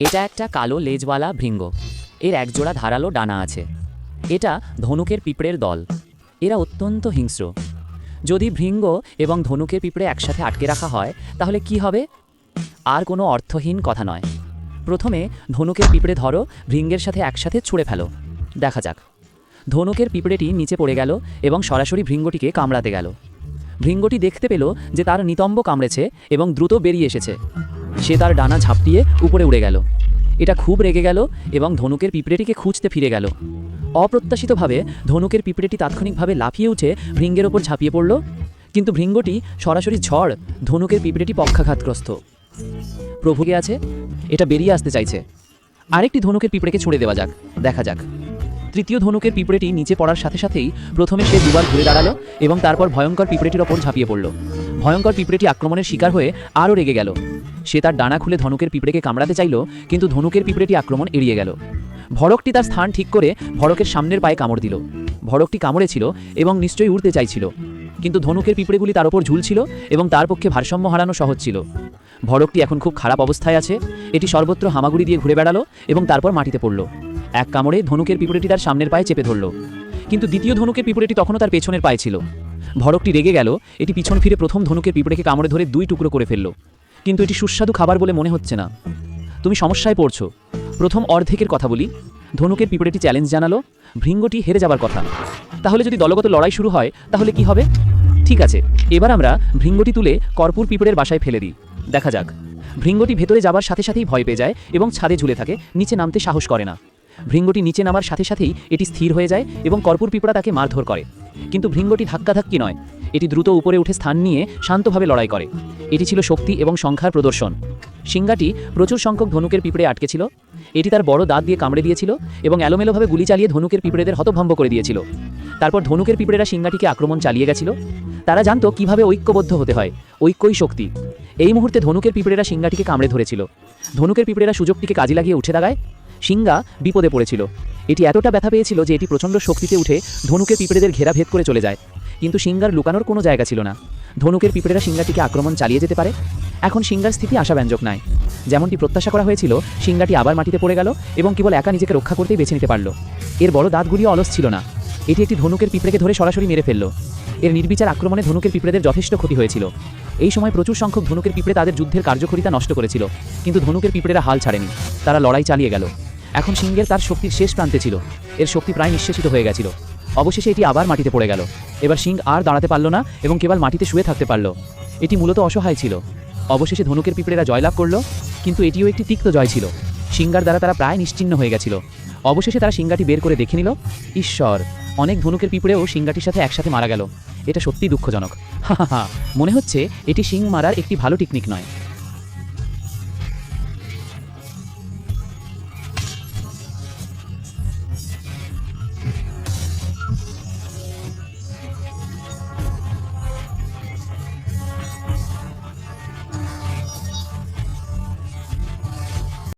এটা একটা কালো লেজওয়ালা ভৃঙ্গ। এর একজোড়া ধারালো ডানা আছে। এটা ধনুকের পিঁপড়ের দল। এরা অত্যন্ত হিংস্র। যদি ভৃঙ্গ এবং ধনুকের পিঁপড়ে একসাথে আটকে রাখা হয়, তাহলে কি হবে? আর কোনো অর্থহীন কথা নয়। প্রথমে ধনুকের পিঁপড়ে ধরো, ভৃঙ্গের সাথে একসাথে ছুঁড়ে ফেলো। দেখা যাক। ধনুকের পিঁপড়েটি নিচে পড়ে গেল এবং সরাসরি ভৃঙ্গটিকে কামড়াতে গেল। ভৃঙ্গটি দেখতে পেল যে তার নিতম্ব কামড়েছে এবং দ্রুত বেরিয়ে এসেছে। সে তার ডানা ঝাপটিয়ে উপরে উড়ে গেল। এটা খুব রেগে গেল এবং ধনুকের পিঁপড়েটিকে খুঁজতে ফিরে গেল। অপ্রত্যাশিতভাবে ধনুকের পিঁপড়েটি তাৎক্ষণিকভাবে লাফিয়ে উঠে ভৃঙ্গের ওপর ঝাঁপিয়ে পড়ল। কিন্তু ভৃঙ্গটি সরাসরি ঝড়, ধনুকের পিঁপড়েটি পক্ষাঘাতগ্রস্ত। প্রভুকে আছে, এটা বেরিয়ে আসতে চাইছে। আরেকটি ধনুকের পিঁপড়েকে ছুড়ে দেওয়া যাক, দেখা যাক। তৃতীয় ধনুকের পিঁপড়েটি নিচে পড়ার সাথে সাথেই প্রথমে সে দুবার ঘুরে দাঁড়াল এবং তারপর ভয়ঙ্কর পিঁপড়েটির ওপর ঝাঁপিয়ে পড়ল। ভয়ঙ্কর পিঁপড়েটি আক্রমণের শিকার হয়ে আরও রেগে গেল। সে তার ডানা খুলে ধনুকের পিঁপড়েকে কামড়াতে চাইল, কিন্তু ধনুকের পিঁপড়েটি আক্রমণ এড়িয়ে গেল। ভড়কটি তার স্থান ঠিক করে ভড়কের সামনের পায়ে কামড় দিল। ভড়কটি কামড়েছিল এবং নিশ্চয়ই উড়তে চাইছিল। কিন্তু ধনুকের পিঁপড়েগুলি তার ওপর ঝুলছিল এবং তার পক্ষে ভারসাম্য হারানো সহজ ছিল। ভড়কটি এখন খুব খারাপ অবস্থায় আছে। এটি সর্বত্র হামাগুড়ি দিয়ে ঘুরে বেড়ালো এবং তারপর মাটিতে পড়ল। এক কামড়ে ধনুকের পিঁপড়েটি তার সামনের পায়ে চেপে ধরল। কিন্তু দ্বিতীয় ধনুকের পিঁপড়েটি তখনও তার পেছনের পায়ে ছিল। ভড়কটি রেগে গেল, এটি পিছন ফিরে প্রথম ধনুকের পিঁপড়েকে কামড়ে ধরে দুই টুকরো করে ফেলল। কিন্তু এটি সুস্বাদু খাবার বলে মনে হচ্ছে না। তুমি সমস্যায় পড়ছো। প্রথম অর্ধেকের কথা বলি। ধনুকের পিঁপড়েটি চ্যালেঞ্জ জানালো, ভৃঙ্গটি হেরে যাবার কথা। তাহলে যদি দলগত লড়াই শুরু হয়, তাহলে কি হবে? ঠিক আছে, এবার আমরা ভৃঙ্গটি তুলে কর্পূর পিঁপড়ের বাসায় ফেলে দিই। দেখা যাক। ভৃঙ্গটি ভেতরে যাবার সাথে সাথেই ভয় পেয়ে যায় এবং ছাদে ঝুলে থাকে, নিচে নামতে সাহস করে না। ভৃঙ্গটি নিচে নামার সাথে সাথেই এটি স্থির হয়ে যায় এবং কর্পূর পিঁপড়া তাকে মারধর করে। কিন্তু ভৃঙ্গটি ধাক্কাধাক্কি নয়। এটি দ্রুত উপরে উঠে স্থান নিয়ে শান্তভাবে লড়াই করে। এটি ছিল শক্তি এবং সংখ্যার প্রদর্শন। সিংহাটি প্রচুর সংখ্যক ধনুকের পিঁপড়ে আটকে ছিল। এটি তার বড় দাঁত দিয়ে কামড়ে দিয়েছিল এবং এলোমেলোভাবে গুলি চালিয়ে ধনুকের পিঁপড়েদের হতভম্ব করে দিয়েছিল। তারপর ধনুকের পিঁপড়েরা সিংহাটিকে আক্রমণ চালিয়ে গেছিল। তারা জানতো কীভাবে ঐক্যবদ্ধ হতে হয়, ঐক্যই শক্তি। এই মুহূর্তে ধনুকের পিঁপড়েরা সিংহাটিকে কামড়ে ধরেছিল। ধনুকের পিঁপড়েরা সুযোগটিকে কাজে লাগিয়ে উঠে দাঁড়ায়। সিংহা বিপদে পড়েছিল। এটি এতটা ব্যথা পেয়েছিল যে এটি প্রচণ্ড শক্তিতে উঠে ধনুকের পিঁপড়েদের ঘেরা ভেদ করে চলে যায়। কিন্তু সিঙ্গার লুকানোর কোনো জায়গা ছিল না। ধনুকের পিঁপড়েরা সিংহাটিকে আক্রমণ চালিয়ে যেতে পারে? এখন সিংহার স্থিতি আশাব্যঞ্জক নয়। যেমনটি প্রত্যাশা করা হয়েছিল সিংহাটি আবার মাটিতে পড়ে গেল এবং কেবল একা নিজেকে রক্ষা করতেই বেছে নিতে পারল। এর বড় দাঁতগুলিও অলস ছিল না। এটি একটি ধনুকের পিঁপড়েকে ধরে সরাসরি মেরে ফেলল। এর নির্বিচার আক্রমণে ধনুকের পিঁপড়েদের যথেষ্ট ক্ষতি হয়েছিল। এই সময় প্রচুর সংখ্যক ধনুকের পিঁপড়ে তাদের যুদ্ধের কার্যকরিতা নষ্ট করেছিল। কিন্তু ধনুকের পিঁপড়েরা হাল ছাড়েনি। তারা লড়াই চালিয়ে গেল। এখন সিংহের তার শক্তির শেষ প্রান্তে ছিল। এর শক্তি প্রায় নিঃশেষিত হয়ে গেছিল। অবশেষে এটি আবার মাটিতে পড়ে গেল। এবার সিং আর দাঁড়াতে পারল না এবং কেবল মাটিতে শুয়ে থাকতে পারল। এটি মূলত অসহায় ছিল। অবশেষে ধনুকের পিঁপড়েরা জয়লাভ করল, কিন্তু এটিও একটি তিক্ত জয় ছিল। সিঙ্গার দ্বারা তারা প্রায় নিশ্চিহ্ন হয়ে গেছিল। অবশেষে তারা সিংগাটি বের করে দেখে নিল, ঈশ্বর, অনেক ধনুকের পিঁপড়েও সিংগাটির সাথে একসাথে মারা গেল। এটা সত্যিই দুঃখজনক। হা হা মনে হচ্ছে এটি সিং মারার একটি ভালো টেকনিক নয়।